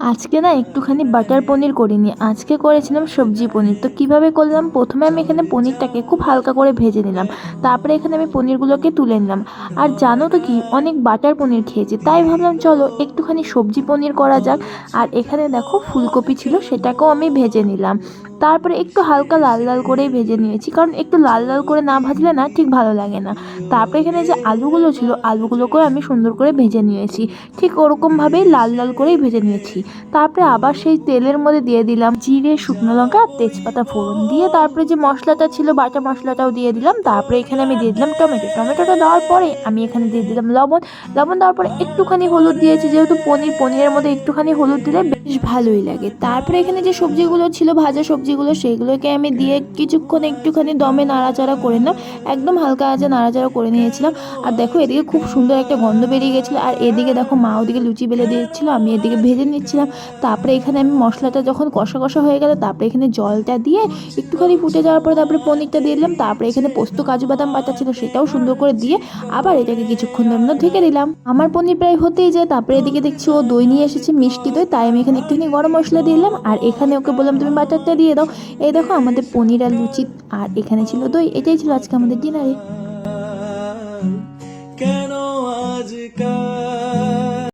আজকে না একটুখানি বাটার পনির করিনি। আজকে করেছিলাম সবজি পনির। তো কীভাবে করলাম? প্রথমে আমি এখানে পনিরটাকে খুব হালকা করে ভেজে নিলাম। তারপরে এখানে আমি পনিরগুলোকে তুলে নিলাম। আর জানো তো কি? অনেক বাটার পনির খেয়েছি। তাই ভাবলাম, চলো একটুখানি সবজি পনির করা যাক। আর এখানে দেখো ফুলকপি ছিল, সেটাকেও আমি ভেজে নিলাম। তারপরে একটু হালকা লাল লাল করেই ভেজে নিয়েছি। কারণ একটু লাল লাল করে না ভাজলে না ঠিক ভালো লাগে না। তারপরে এখানে যে আলুগুলো ছিল, আলুগুলোকেও আমি সুন্দর করে ভেজে নিয়েছি। ঠিক ওরকমভাবেই লাল লাল করেই ভেজে নিয়েছি। তারপরে আবার সেই তেলের মধ্যে দিয়ে দিলাম জিরে, শুকনো লঙ্কা আর তেজপাতা ফোড়ন দিয়ে তারপরে যে মশলাটা ছিল, বাটা মশলাটাও দিয়ে দিলাম। তারপরে এখানে আমি দিয়ে দিলাম টমেটো। টমেটোটা দেওয়ার পরে আমি এখানে দিয়ে দিলাম লবণ। লবণ দেওয়ার পরে একটুখানি হলুদ দিয়েছি, যেহেতু পনির, পনিরের মধ্যে একটুখানি হলুদ দিলে বেশ ভালোই লাগে। তারপরে এখানে যে সবজিগুলো ছিল, ভাজা সবজিগুলো, সেগুলোকে আমি দিয়ে কিছুক্ষণ একটুখানি দমে নাড়াচাড়া করে নিলাম। একদম হালকা আঁচে নাড়াচাড়া করে নিয়েছিলাম। আর দেখো, এদিকে খুব সুন্দর একটা গন্ধ বেরিয়ে গেছিল। আর এদিকে দেখো মা ওদিকে লুচি বেলে দিয়েছিলো, আমি এদিকে ভেজে নিচ্ছিলাম তারপরে এখানে আমি মশলাটা যখন কষা কষা হয়ে গেল, তারপরে এখানে জলটা দিয়ে একটুখানি ফুটে যাওয়ার পরে তারপরে পনিরটা দিয়ে দিলাম। তারপরে এখানে পোস্ত কাজু বাদাম বাটা ছিল সেটাও সুন্দর করে দিয়ে আবার এটাকে কিছুক্ষণ জন্য ঢেকে দিলাম। আমার পনির প্রায় হতেই যায়। তারপরে এদিকে দেখছি ও দই নিয়ে এসেছে, মিষ্টি দই। তাই আমি এখানে একটুখানি গরম মশলা দিয়ে দিলাম। আর এখানে ওকে বললাম, তুমি বাটারটা দিয়ে দাও। এই দেখো আমাদের পনির আর লুচি, আর এখানে ছিল দই। এটাই ছিল আজকে আমাদের ডিনারে। কেন আজকাল